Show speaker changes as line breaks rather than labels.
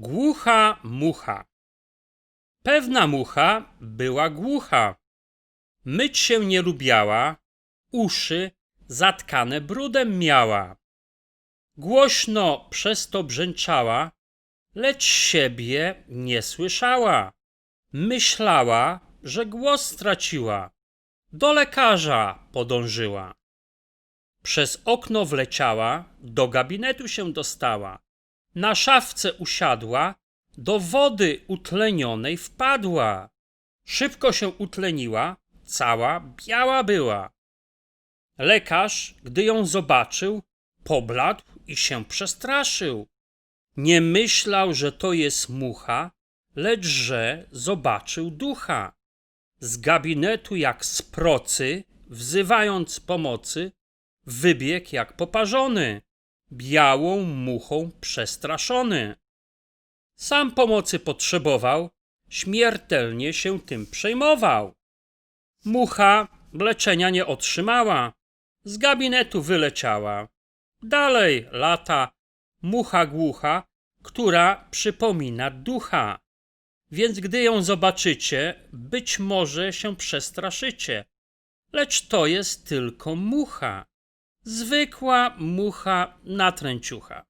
Głucha mucha. Pewna mucha była głucha. Myć się nie lubiała, uszy zatkane brudem miała. Głośno przez to brzęczała, lecz siebie nie słyszała. Myślała, że głos straciła. Do lekarza podążyła. Przez okno wleciała, do gabinetu się dostała. Na szafce usiadła, do wody utlenionej wpadła. Szybko się utleniła, cała biała była. Lekarz, gdy ją zobaczył, pobladł i się przestraszył. Nie myślał, że to jest mucha, lecz że zobaczył ducha. Z gabinetu jak z procy, wzywając pomocy, wybiegł jak poparzony, białą muchą przestraszony. Sam pomocy potrzebował, śmiertelnie się tym przejmował. Mucha leczenia nie otrzymała, z gabinetu wyleciała. Dalej lata mucha głucha, która przypomina ducha. Więc gdy ją zobaczycie, być może się przestraszycie. Lecz to jest tylko mucha. Zwykła mucha natręciucha.